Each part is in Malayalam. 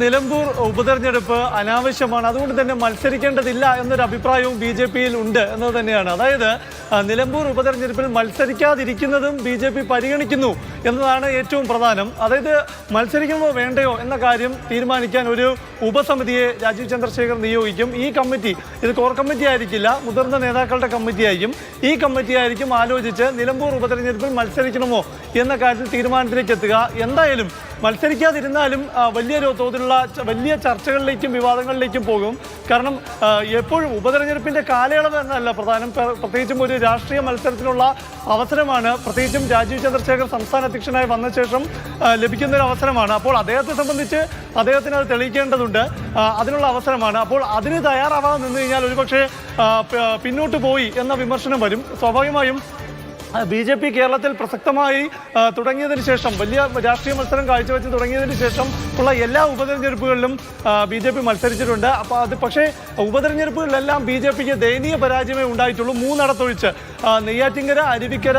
നിലമ്പൂർ ഉപതെരഞ്ഞെടുപ്പ് അനാവശ്യമാണ്. അതുകൊണ്ട് തന്നെ മത്സരിക്കേണ്ടതില്ല എന്നൊരു അഭിപ്രായവും ബി ജെ പിയിൽ ഉണ്ട് എന്നത് തന്നെയാണ്. അതായത് നിലമ്പൂർ ഉപതെരഞ്ഞെടുപ്പിൽ മത്സരിക്കാതിരിക്കുന്നതും ബി ജെ പി പരിഗണിക്കുന്നു എന്നതാണ് ഏറ്റവും പ്രധാനം. അതായത് മത്സരിക്കുമോ വേണ്ടയോ എന്ന കാര്യം തീരുമാനിക്കാൻ ഒരു ഉപസമിതിയെ രാജീവ് ചന്ദ്രശേഖർ നിയോഗിക്കും. ഈ കമ്മിറ്റി ഇത് കോർ കമ്മിറ്റി ആയിരിക്കില്ല മുതിർന്ന നേതാക്കളുടെ കമ്മിറ്റി ആയിരിക്കും. ഈ കമ്മിറ്റി ആയിരിക്കും ആലോചിച്ച് നിലമ്പൂർ ഉപതെരഞ്ഞെടുപ്പിൽ മത്സരിക്കണമോ എന്ന കാര്യത്തിൽ തീരുമാനത്തിലേക്ക് എത്തുക. എന്തായാലും മത്സരിക്കാതിരുന്നാലും വലിയ തോതിലുള്ള വലിയ ചർച്ചകളിലേക്കും വിവാദങ്ങളിലേക്കും പോകും. കാരണം എപ്പോഴും ഉപതെരഞ്ഞെടുപ്പിന്റെ കാലയളവ് എന്നല്ല പ്രധാനം. പ്ര- പ്രത്യേകിച്ചും ഒരു രാഷ്ട്രീയ മത്സരത്തിനുള്ള അവസരമാണ്. പ്രത്യേകിച്ചും രാജീവ് ചന്ദ്രശേഖർ സംസ്ഥാന അധ്യക്ഷനായി വന്ന ശേഷം ലഭിക്കുന്ന ഒരു അവസരമാണ്. അപ്പോൾ അദ്ദേഹത്തെ സംബന്ധിച്ച് അദ്ദേഹത്തിന് അത് തെളിയിക്കേണ്ടതുണ്ട്. അതിനുള്ള അവസരമാണ്. അപ്പോൾ അതിന് തയ്യാറാവാതെ നിന്ന് കഴിഞ്ഞാൽ ഒരുപക്ഷെ പിന്നോട്ട് പോയി എന്ന വിമർശനം വരും. സ്വാഭാവികമായും ബി ജെ പി കേരളത്തിൽ പ്രസക്തമായി തുടങ്ങിയതിന് ശേഷം വലിയ രാഷ്ട്രീയ മത്സരം കാഴ്ചവെച്ച് തുടങ്ങിയതിന് ശേഷം ഉള്ള എല്ലാ ഉപതെരഞ്ഞെടുപ്പുകളിലും ബി ജെ പി മത്സരിച്ചിട്ടുണ്ട്. അപ്പോൾ അത് പക്ഷേ ഉപതെരഞ്ഞെടുപ്പുകളിലെല്ലാം ബി ജെ പിക്ക് ദയനീയ പരാജയമേ ഉണ്ടായിട്ടുള്ളൂ. മൂന്നിടത്തൊഴിച്ച് നെയ്യാറ്റിങ്കര അരുവിക്കര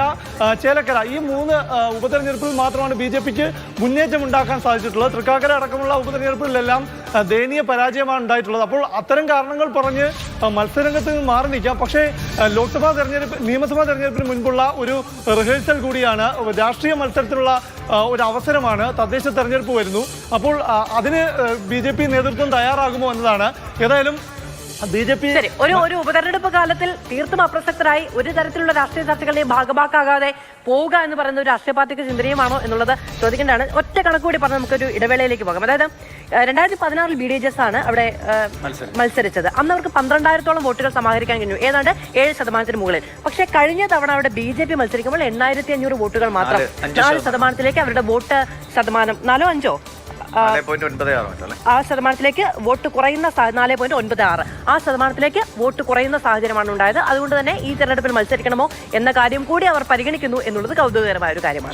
ചേലക്കര ഈ മൂന്ന് ഉപതെരഞ്ഞെടുപ്പിൽ മാത്രമാണ് ബി ജെ പിക്ക് മുന്നേറ്റം ഉണ്ടാക്കാൻ സാധിച്ചിട്ടുള്ളത്. തൃക്കാക്കര അടക്കമുള്ള ഉപതെരഞ്ഞെടുപ്പുകളിലെല്ലാം ദയനീയ പരാജയമാണ് ഉണ്ടായിട്ടുള്ളത്. അപ്പോൾ അത്തരം കാരണങ്ങൾ പറഞ്ഞ് മത്സരരംഗത്ത് നിന്ന് മാറി നിൽക്കാം. പക്ഷേ ലോക്സഭാ തെരഞ്ഞെടുപ്പ് നിയമസഭാ തെരഞ്ഞെടുപ്പിന് മുൻപുള്ള ഒരു റിഹേഴ്സൽ കൂടിയാണ് രാഷ്ട്രീയ മത്സരത്തിലുള്ള ഒരു അവസരമാണ് തദ്ദേശ തെരഞ്ഞെടുപ്പ് വരുന്നു. അപ്പോൾ അതിന് ബി നേതൃത്വം തയ്യാറാകുമോ എന്നതാണ്. ഏതായാലും ബി ജെ പി ശരി ഒരു ഒരു ഉപതെരഞ്ഞെടുപ്പ് കാലത്തിൽ തീർത്തും അപ്രസക്തരായി ഒരു തരത്തിലുള്ള രാഷ്ട്രീയ ചർച്ചകളുടെയും ഭാഗമാക്കാകാതെ പോവുക എന്ന് പറയുന്ന ഒരു രാഷ്ട്രീയ പാർട്ടിക്ക് ചിന്തനീയമാണോ എന്നുള്ളത് ചോദിക്കേണ്ടതാണ്. ഒറ്റ കണക്ക് കൂടി പറഞ്ഞ് നമുക്കൊരു ഇടവേളയിലേക്ക് പോകാം. അതായത് രണ്ടായിരത്തി പതിനാറിൽ ബി ഡി ജെ എസ് ആണ് അവിടെ മത്സരിച്ചത്. അന്ന് അവർക്ക് പന്ത്രണ്ടായിരത്തോളം വോട്ടുകൾ സമാഹരിക്കാൻ കഴിഞ്ഞു. ഏതാണ്ട് ഏഴ് ശതമാനത്തിന് മുകളിൽ. പക്ഷേ കഴിഞ്ഞ തവണ അവിടെ ബി ജെ പി മത്സരിക്കുമ്പോൾ എണ്ണായിരത്തി അഞ്ഞൂറ് വോട്ടുകൾ മാത്രം നാല് ശതമാനത്തിലേക്ക് അവരുടെ വോട്ട് ശതമാനം നാലോ അഞ്ചോ? ആ, ശതമാനത്തിലേക്ക് വോട്ട് കുറയുന്ന നാല് പോയിന്റ് ഒൻപത് ആറ്. ആ ശതമാനത്തിലേക്ക് വോട്ട് കുറയുന്ന സാഹചര്യമാണ് ഉണ്ടായത്. അതുകൊണ്ട് തന്നെ ഈ തെരഞ്ഞെടുപ്പിൽ മത്സരിക്കണമോ എന്ന കാര്യം കൂടി അവർ പരിഗണിക്കുന്നു എന്നുള്ളത് കൗതുകകരമായ ഒരു കാര്യമാണ്.